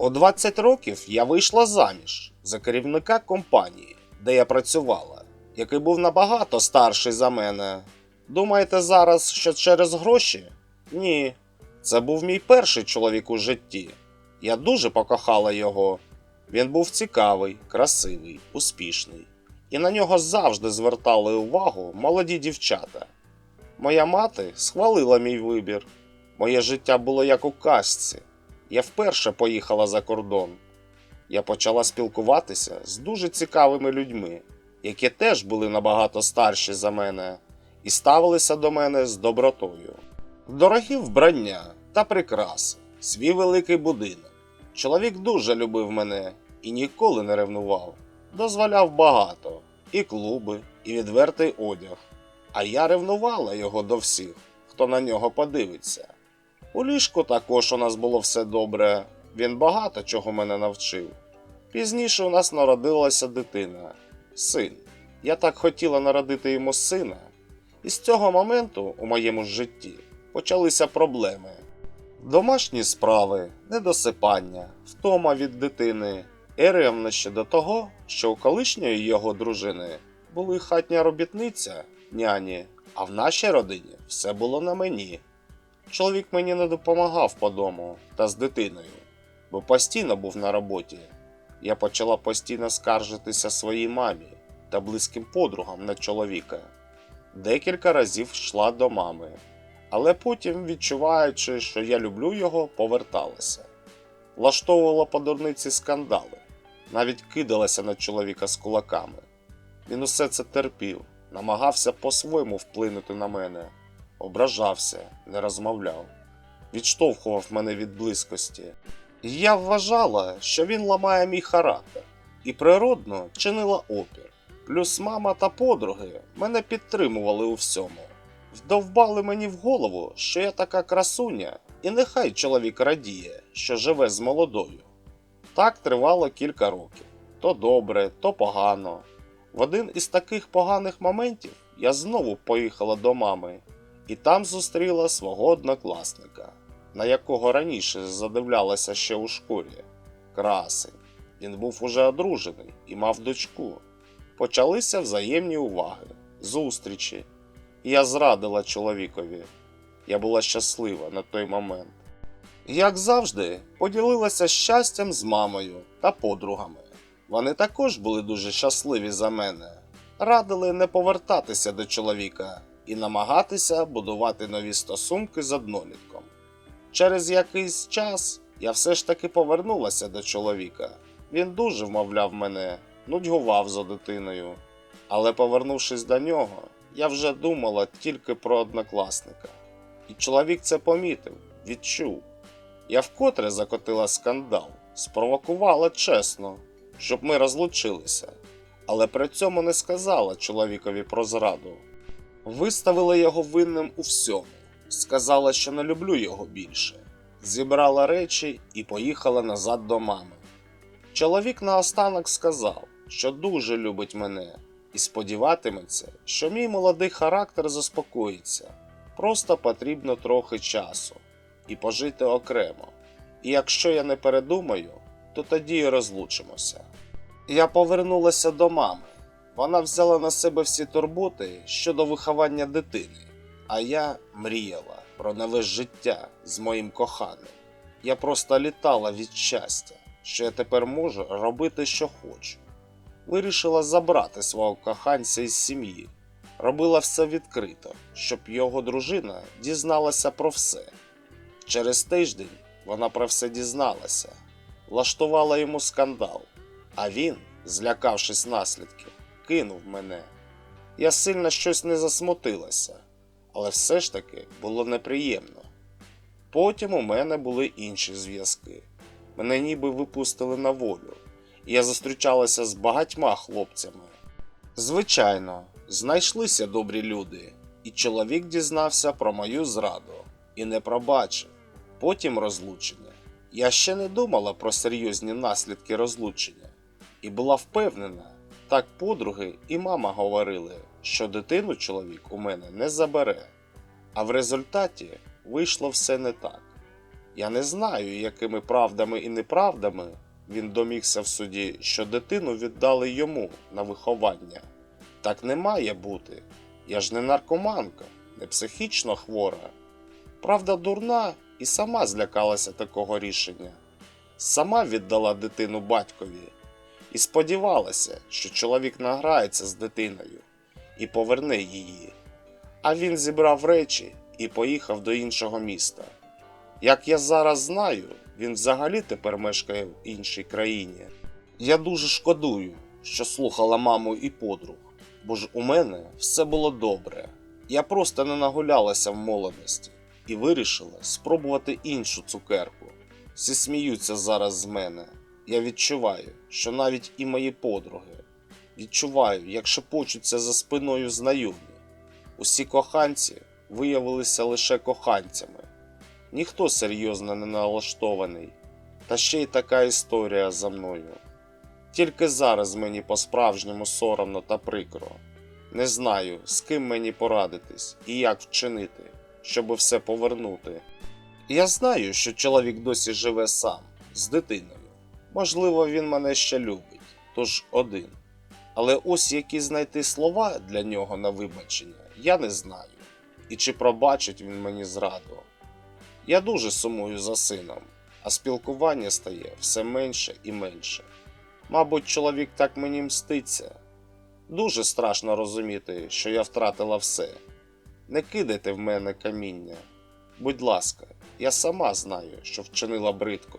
У 20 років я вийшла заміж за керівника компанії, де я працювала, який був набагато старший за мене. Думаєте зараз, що через гроші? Ні. Це був мій перший чоловік у житті. Я дуже покохала його. Він був цікавий, красивий, успішний, і на нього завжди звертали увагу молоді дівчата. Моя мати схвалила мій вибір. Моє життя було як у казці. Я вперше поїхала за кордон. Я почала спілкуватися з дуже цікавими людьми, які теж були набагато старші за мене і ставилися до мене з добротою. Дорогі вбрання та прикраси, свій великий будинок. Чоловік дуже любив мене і ніколи не ревнував. Дозволяв багато і клуби, і відвертий одяг. А я ревнувала його до всіх, хто на нього подивиться. У ліжку також у нас було все добре. Він багато чого мене навчив. Пізніше у нас народилася дитина, син. Я так хотіла народити йому сина. І з цього моменту у моєму житті почалися проблеми. Домашні справи, недосипання, втома від дитини і ревнощі до того, що у колишньої його дружини були хатня робітниця, няні, а в нашій родині все було на мені. Чоловік мені не допомагав по дому та з дитиною, бо постійно був на роботі. Я почала постійно скаржитися своїй мамі та близьким подругам на чоловіка. Декілька разів йшла до мами, але потім, відчуваючи, що я люблю його, поверталася. Влаштовувала по дурниці скандали, навіть кидалася на чоловіка з кулаками. Він усе це терпів, намагався по-своєму вплинути на мене, ображався, не розмовляв, відштовхував мене від близькості. Я вважала, що він ламає мій характер і природно чинила опір. Плюс мама та подруги мене підтримували у всьому. Вдовбали мені в голову, що я така красуня, і нехай чоловік радіє, що живе з молодою. Так тривало кілька років то добре, то погано. В один із таких поганих моментів я знову поїхала до мами і там зустріла свого однокласника, на якого раніше задивлялася ще у школі. Красень. Він був уже одружений і мав дочку. Почалися взаємні уваги, зустрічі. Я зрадила чоловікові. Я була щаслива на той момент. Як завжди, поділилася щастям з мамою та подругами. Вони також були дуже щасливі за мене, радили не повертатися до чоловіка і намагатися будувати нові стосунки з однолітком. Через якийсь час я все ж таки повернулася до чоловіка. Він дуже вмовляв мене, нудьгував за дитиною. Але повернувшись до нього, я вже думала тільки про однокласника. І чоловік це помітив, відчув. Я вкотре закотила скандал, спровокувала чесно, щоб ми розлучилися, але при цьому не сказала чоловікові про зраду. Виставила його винним у всьому, сказала, що не люблю його більше. Зібрала речі і поїхала назад до мами. Чоловік наостанок сказав, що дуже любить мене, і сподіватиметься, що мій молодий характер заспокоїться. Просто потрібно трохи часу і пожити окремо. І якщо я не передумаю, то тоді і розлучимося. Я повернулася до мами. Вона взяла на себе всі турботи щодо виховання дитини, а я мріяла про нове життя з моїм коханим. Я просто літала від щастя, що я тепер можу робити, що хочу. Вирішила забрати свого коханця із сім'ї, робила все відкрито, щоб його дружина дізналася про все. Через тиждень вона про все дізналася, влаштувала йому скандал, а він, злякавшись наслідків, кинув мене. Я сильно щось не засмутилася, але все ж таки було неприємно. Потім у мене були інші зв'язки. Мене ніби випустили на волю, і я зустрічалася з багатьма хлопцями. Звичайно, знайшлися добрі люди, і чоловік дізнався про мою зраду і не пробачив. Потім розлучення. Я ще не думала про серйозні наслідки розлучення і була впевнена, так подруги і мама говорили, що дитину чоловік у мене не забере. А в результаті вийшло все не так. Я не знаю, якими правдами і неправдами він домігся в суді, що дитину віддали йому на виховання. Так не має бути. Я ж не наркоманка, не психічно хвора. Правда, дурна і сама злякалася такого рішення. Сама віддала дитину батькові і сподівалася, що чоловік награється з дитиною і поверне її. А він зібрав речі і поїхав до іншого міста. Як я зараз знаю, він взагалі тепер мешкає в іншій країні. Я дуже шкодую, що слухала маму і подруг, бо ж у мене все було добре. Я просто не нагулялася в молодості і вирішила спробувати іншу цукерку. Всі сміються зараз з мене. Я відчуваю, що навіть і мої подруги. Відчуваю, як шепочуться за спиною знайомі. Усі коханці виявилися лише коханцями. Ніхто серйозно не налаштований. Та ще й така історія за мною. Тільки зараз мені по-справжньому соромно та прикро. Не знаю, з ким мені порадитись і як вчинити, щоб все повернути. Я знаю, що чоловік досі живе сам, з дитиною. Можливо, він мене ще любить, тож один. Але ось які знайти слова для нього на вибачення, я не знаю. І чи пробачить він мені зраду. Я дуже сумую за сином, а спілкування стає все менше і менше. Мабуть, чоловік так мені мститься. Дуже страшно розуміти, що я втратила все. Не кидайте в мене каміння. Будь ласка, я сама знаю, що вчинила бридко,